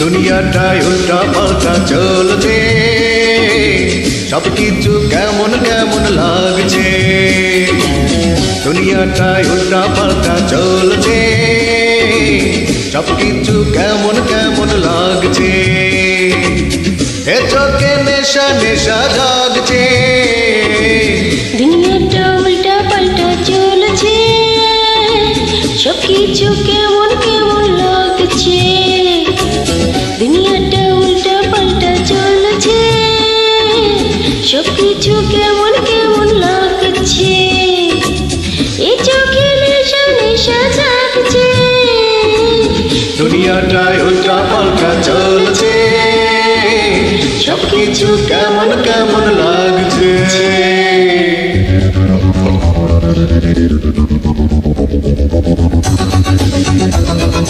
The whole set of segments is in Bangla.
দুনিয়াটায় উল্টা পাল্টা চলছে। সব কিছু কেমন কেমন লাগছে? দুনিয়াটায় উল্টা পাল্টা চলছে। সব কিছু কেমন কেমন লাগছে? এ চোখে নেশা নেশা জাগছে। দুনিয়াটা উল্টা পাল্টা চলছে। সব কিছু কেমন কেমন লাগছে? দুনিয়াটা এই চোখে নেশা দুনিয়াটায় উল্টা পাল্টা চলছে। সব কিছু কেমন কেমন লাগছে। দিনের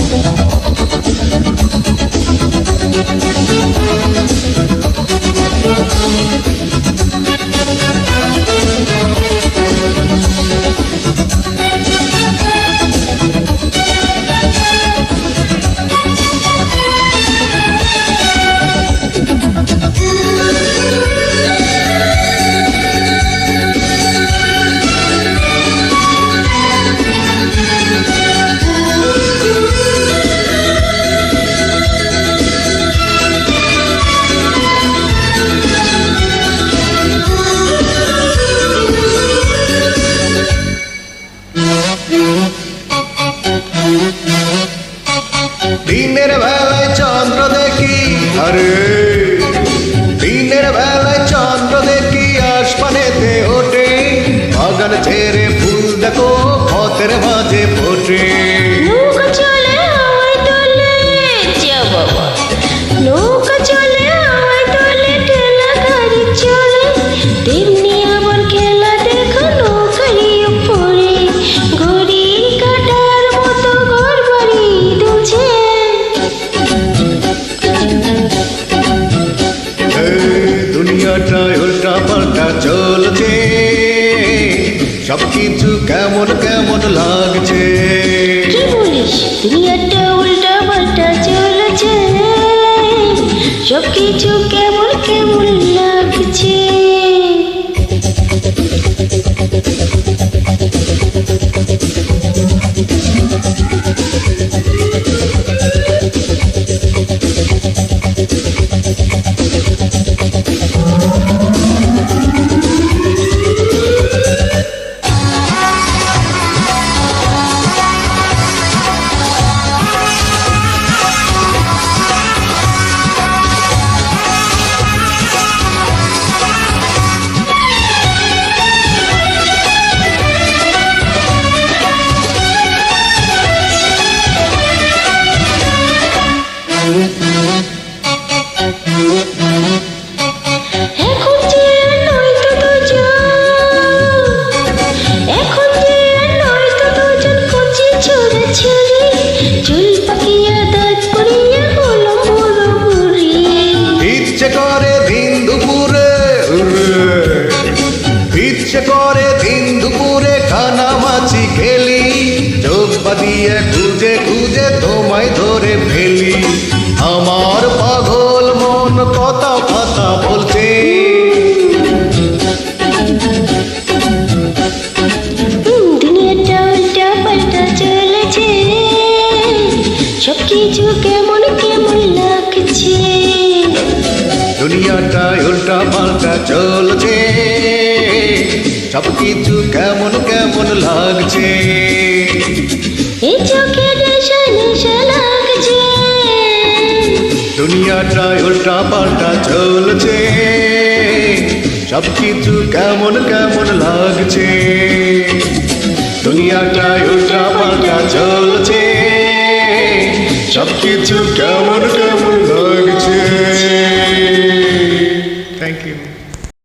আরে দিনের বেলায় চন্দ্র দেখি আসমানেতে ওঠে? বাগান ছেড়ে ফুল দেখো পথের মাঝে ফোটে সব কিছু কেমন কেমন লাগছে? কি বলিস? কেমন কেমন লাগছে। দুপুরে খানা মাছি খেলি চোখ বাদিয়ে খুঁজে খুঁজে তোমায় ধরে ফেলি। আমার পাগল মন কথা কথা বলছে। দুনিয়াটা সব কিছু কেমন কেমন লাগছে। দুনিয়াটায় উল্টা পাল্টা চলছে। সব কিছু কেমন কেমন লাগছে? এই চোখে নেশা নেশা লাগছে। দুনিয়াটায় উল্টা পাল্টা চলছে। সব কিছু কেমন কেমন লাগছে? দুনিয়াটায় উল্টা